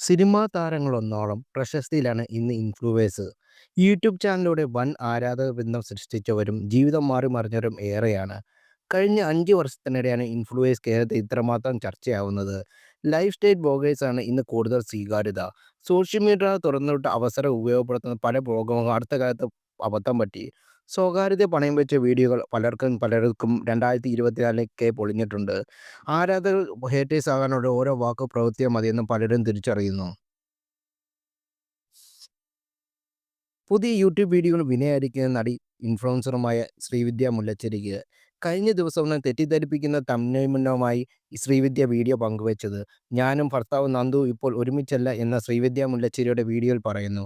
Cinema താരങ്ങളൊന്നോളം പ്രശസ്തിയിലാണ് ഇന്ന് ഇൻഫ്ലുവേഴ്സ്. YouTube ചാനലിലൂടെ വൻ ആരാധക ബന്ധം സൃഷ്ടിച്ചവരും ജീവിതം മാറി മറിഞ്ഞവരും ഏറെയാണ്. കഴിഞ്ഞ അഞ്ച് വർഷത്തിനിടെയാണ് ഇൻഫ്ലുവേഴ്സ് കേരളത്തിൽ ഇത്രമാത്രം ചർച്ചയാവുന്നത്. ലൈഫ് സ്റ്റൈൽ ബ്ലോഗേഴ്സാണ് ഇന്ന് കൂടുതൽ സ്വീകാര്യത. സോഷ്യൽ മീഡിയ തുറന്നുവിട്ട അവസരം ഉപയോഗപ്പെടുത്തുന്ന പല ബ്ലോഗർമാർക്കും അടുത്ത കാലത്ത് അബദ്ധം പറ്റി. സ്വകാര്യത പണയം വെച്ച വീഡിയോകൾ പലർക്കും പലർക്കും 2024 പൊളിഞ്ഞിട്ടുണ്ട്. ആരാധകർ ഹേറ്റേഴ്സ് ആകാനുള്ള ഓരോ വാക്ക് പ്രവൃത്തിയോ മതിയെന്ന് പലരും തിരിച്ചറിയുന്നു. പുതിയ യൂട്യൂബ് വീഡിയോകൾ വിനയായിരിക്കുന്ന നടി ഇൻഫ്ലുവൻസറുമായ ശ്രീവിദ്യ മുല്ലച്ചേരിക്ക് കഴിഞ്ഞ ദിവസമാണ് തെറ്റിദ്ധരിപ്പിക്കുന്ന തംബ്നെയിലുമായി ശ്രീവിദ്യ വീഡിയോ പങ്കുവച്ചത്. ഞാനും ഭർത്താവ് നന്ദു ഇപ്പോൾ ഒരുമിച്ചല്ല എന്ന ശ്രീവിദ്യ മുല്ലച്ചേരിയുടെ വീഡിയോയിൽ പറയുന്നു.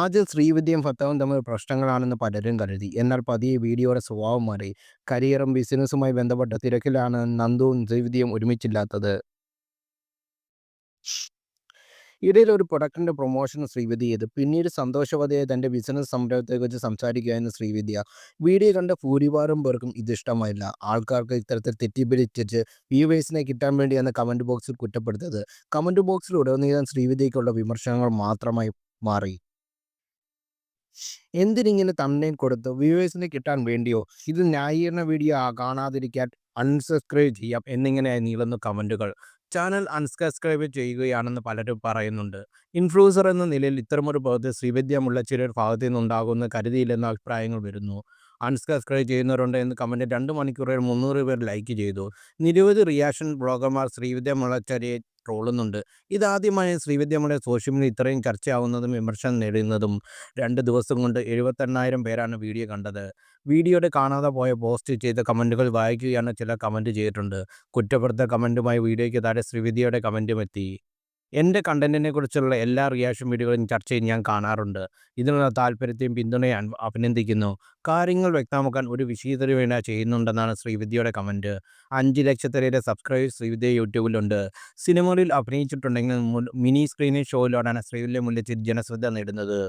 ആദ്യം ശ്രീവിദ്യയും ഭർത്താവും തമ്മിൽ പ്രശ്നങ്ങളാണെന്ന് പലരും കരുതി. എന്നാൽ പതിയെ വീഡിയോയുടെ സ്വഭാവം മാറി. കരിയറും ബിസിനസ്സുമായി ബന്ധപ്പെട്ട തിരക്കിലാണ് നന്ദുവും ശ്രീവിദ്യയും ഒരുമിച്ചില്ലാത്തത്. ഇടയിൽ ഒരു പ്രൊഡക്റ്റിന്റെ പ്രൊമോഷൻ ശ്രീവിദ്യ ചെയ്ത് പിന്നീട് സന്തോഷവതിയായ തന്റെ ബിസിനസ് സംരംഭത്തെക്കുറിച്ച് സംസാരിക്കുകയായിരുന്നു ശ്രീവിദ്യ. വീഡിയോ കണ്ട ഭൂരിഭാഗം പേർക്കും ഇത് ഇഷ്ടമായില്ല. ആൾക്കാർക്ക് ഇത്തരത്തിൽ തെറ്റിദ്ധരിപ്പിച്ച് വ്യൂവേഴ്സിനെ കിട്ടാൻ വേണ്ടിയാണ് കമന്റ് ബോക്സിൽ കുറ്റപ്പെടുത്തത് കമന്റ് ബോക്സിൽ ഉടനീളം ശ്രീവിദ്യയ്ക്കുള്ള വിമർശനങ്ങൾ മാത്രമായി മാറി. എന്തിനിങ്ങനെ തംബ്നെയിൽ കൊടുത്ത് വ്യൂവേഴ്സിനെ കിട്ടാൻ വേണ്ടിയോ? ഇത് ന്യായീകരണ വീഡിയോ കാണാതിരിക്കാൻ അൺസബ്സ്ക്രൈബ് ചെയ്യാം എന്നിങ്ങനെ നീളുന്ന കമന്റുകൾ. ചാനൽ അൺസബ്സ്ക്രൈബ് ചെയ്യുകയാണെന്ന് പലരും പറയുന്നുണ്ട്. ഇൻഫ്ലുവൻസർ എന്ന നിലയിൽ ഇത്തരമൊരു പ്രവൃത്തി ശ്രീവിദ്യമുള്ള ചിലർ ഭാഗത്തു നിന്നുണ്ടാകുമെന്ന് കരുതിയില്ലെന്ന അഭിപ്രായങ്ങൾ വരുന്നു. അൺസബ്സ്ക്രൈബ് ചെയ്യുന്നവരുണ്ട് എന്ന് കമന്റ് രണ്ട് മണിക്കൂറിൽ 300 പേർ ലൈക്ക് ചെയ്തു. നിരവധി റിയാക്ഷൻ ബ്ലോഗർമാർ ശ്രീവിദ്യ മുല്ലച്ചേരിയെ ട്രോളുന്നുണ്ട്. ഇതാദ്യമായി ശ്രീവിദ്യമ്മയുടെ സോഷ്യൽ മീഡിയ ഇത്രയും ചർച്ചയാവുന്നതും വിമർശനം നേടുന്നതും രണ്ട് ദിവസം കൊണ്ട് 78,000 പേരാണ് വീഡിയോ കണ്ടത്. വീഡിയോയുടെ കാണാതെ പോയ പോസ്റ്റ് ചെയ്ത കമന്റുകൾ വായിക്കുകയാണ് ചില കമന്റ് ചെയ്തിട്ടുണ്ട്. കുറ്റപ്പെടുത്ത കമന്റുമായി വീഡിയോയ്ക്ക് താഴെ ശ്രീവിദ്യയുടെ കമന്റുമെത്തി. കണ്ടന്റിനെ കുറിച്ചുള്ള എല്ലാ റിയാക്ഷൻ വീഡിയോകളും ചർച്ച ചർച്ചയും ഞാൻ കാണാറുണ്ട്. ഇതിനുള്ള താല്പര്യത്തെയും പിന്തുണയും അഭിനന്ദിക്കുന്നു. കാര്യങ്ങൾ വ്യക്തമാക്കാൻ ഒരു വിശദീകരണം ചെയ്യുന്നുണ്ടെന്നാണ് ശ്രീവിദ്യയുടെ കമന്റ് അഞ്ച് ലക്ഷത്തിലേറെ സബ്സ്ക്രൈബേഴ്സ് ശ്രീവിദ്യ യൂട്യൂബിലുണ്ട്. സിനിമകളിൽ അഭിനയിച്ചിട്ടുണ്ടെങ്കിൽ മിനി സ്ക്രീൻ ഷോയിലൂടെയാണ് ശ്രീവിദ്യ മുല്ലച്ചേരി ജനശ്രദ്ധ നേടുന്നത്.